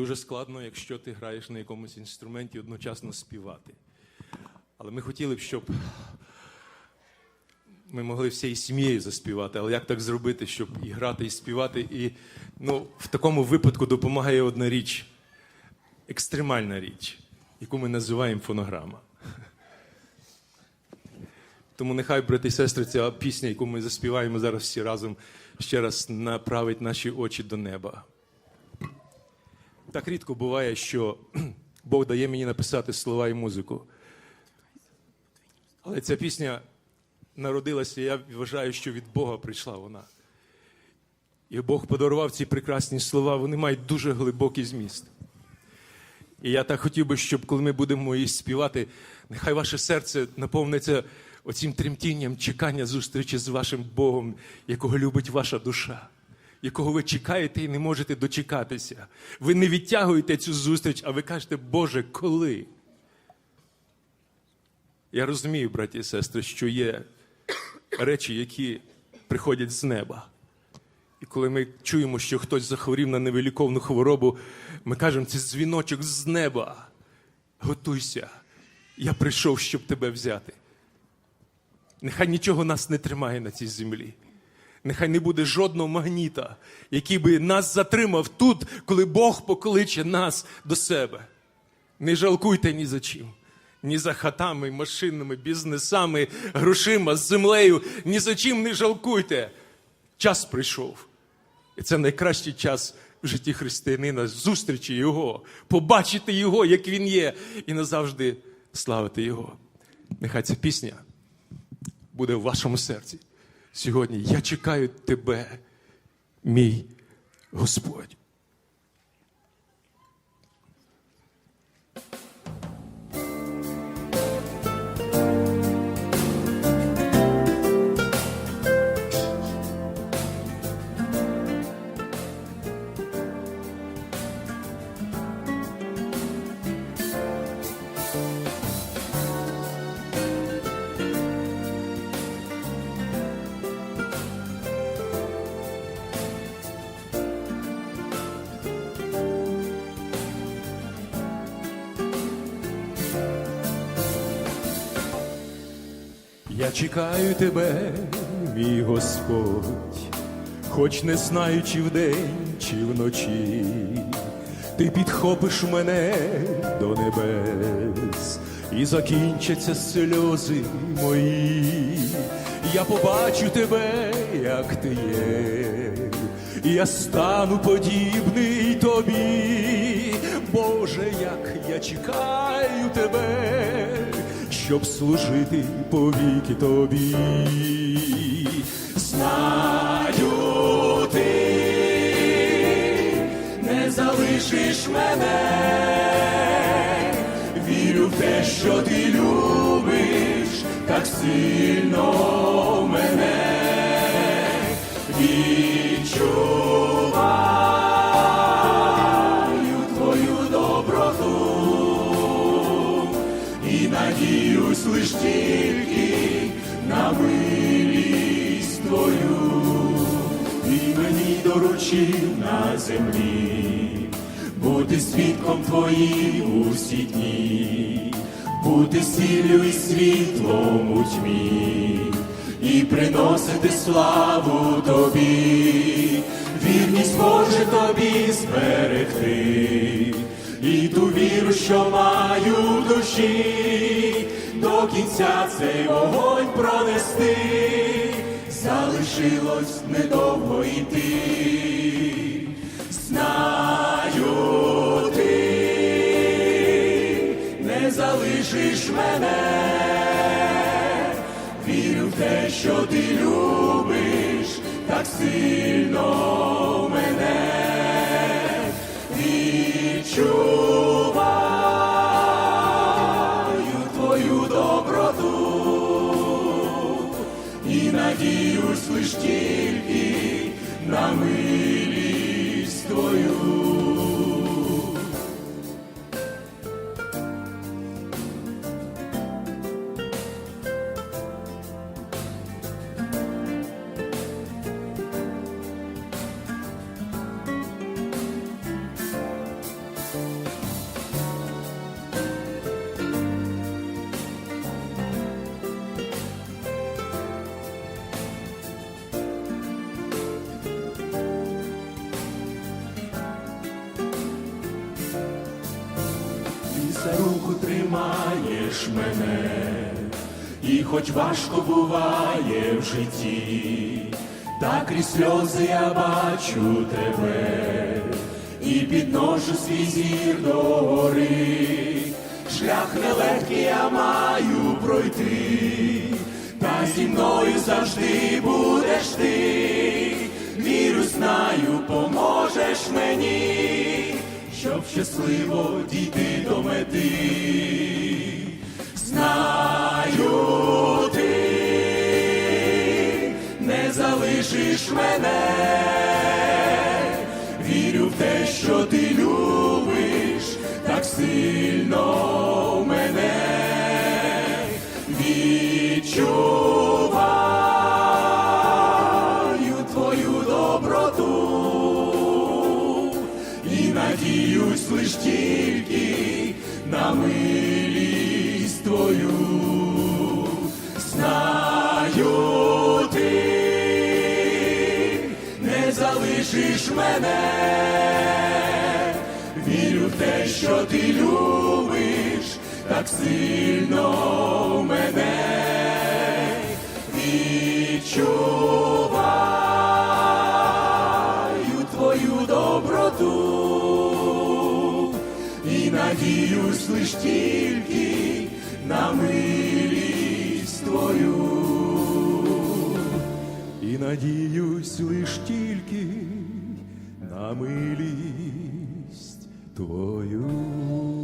Дуже складно, якщо ти граєш на якомусь інструменті одночасно співати. Але ми хотіли б, щоб ми могли всією сім'єю заспівати. Але як так зробити, щоб і грати, і співати? І ну, в такому випадку допомагає одна річ, екстремальна річ, яку ми називаємо фонограма. Тому нехай, брати і сестри, ця пісня, яку ми заспіваємо зараз всі разом, ще раз направить наші очі до неба. Так рідко буває, що Бог дає мені написати слова і музику. Але ця пісня народилася, я вважаю, що від Бога прийшла вона. І Бог подарував ці прекрасні слова, вони мають дуже глибокий зміст. І я так хотів би, щоб коли ми будемо її співати, нехай ваше серце наповниться оцім тремтінням чекання зустрічі з вашим Богом, якого любить ваша душа, якого ви чекаєте і не можете дочекатися. Ви не відтягуєте цю зустріч, а ви кажете, Боже, коли? Я розумію, браті і сестри, що є речі, які приходять з неба. І коли ми чуємо, що хтось захворів на невиліковну хворобу, ми кажемо, це дзвіночок з неба. Готуйся, я прийшов, щоб тебе взяти. Нехай нічого нас не тримає на цій землі. Нехай не буде жодного магніта, який би нас затримав тут, коли Бог покличе нас до себе. Не жалкуйте ні за чим. Ні за хатами, машинами, бізнесами, грошима, землею. Ні за чим не жалкуйте. Час прийшов. І це найкращий час в житті християнина зустрічі Його, побачити Його, як Він є, і назавжди славити Його. Нехай ця пісня буде в вашому серці. Сьогодні я чекаю тебе, мій Господь. Чекаю тебе, мій Господь, хоч не знаю, чи вдень, чи вночі, ти підхопиш мене до небес, і закінчаться сльози мої. Я побачу тебе, як ти є, і я стану подібний тобі, Боже, як я чекаю тебе щоб служити повіки тобі. Знаю ти не залишиш мене, вірю в те, що ти любиш так сильно мене. Відчуваю твою доброту і надіюсь лиш тільки на милість твою, і мені доручив на землі бути свідком твоїм усі дні, бути сіллю і світлом у тьмі, і приносити славу тобі, вірність може тобі зберегти і ту віру, що маю в душі, до кінця цей вогонь пронести, залишилось недовго йти. Знаю ти не залишиш мене, вірю в те, що ти любиш так сильно лиш тільки на милість твою. Тримаєш мене, і хоч важко буває в житті, та крізь сльози я бачу тебе і підношу свій зір до гори. Шлях нелегкий я маю пройти, та зі мною завжди будеш ти. Вірю, знаю, поможеш мені, щоб щасливо дійти до мети. Знаю ти. Не залишиш мене, вірю в те, що ти любиш надіюсь лиш тільки на милість твою. Знаю ти не залишиш мене, вірю в те, що ти любиш так сильно мене відчуваю надіюсь лиш тільки на милість твою. І надіюсь лиш тільки на милість твою.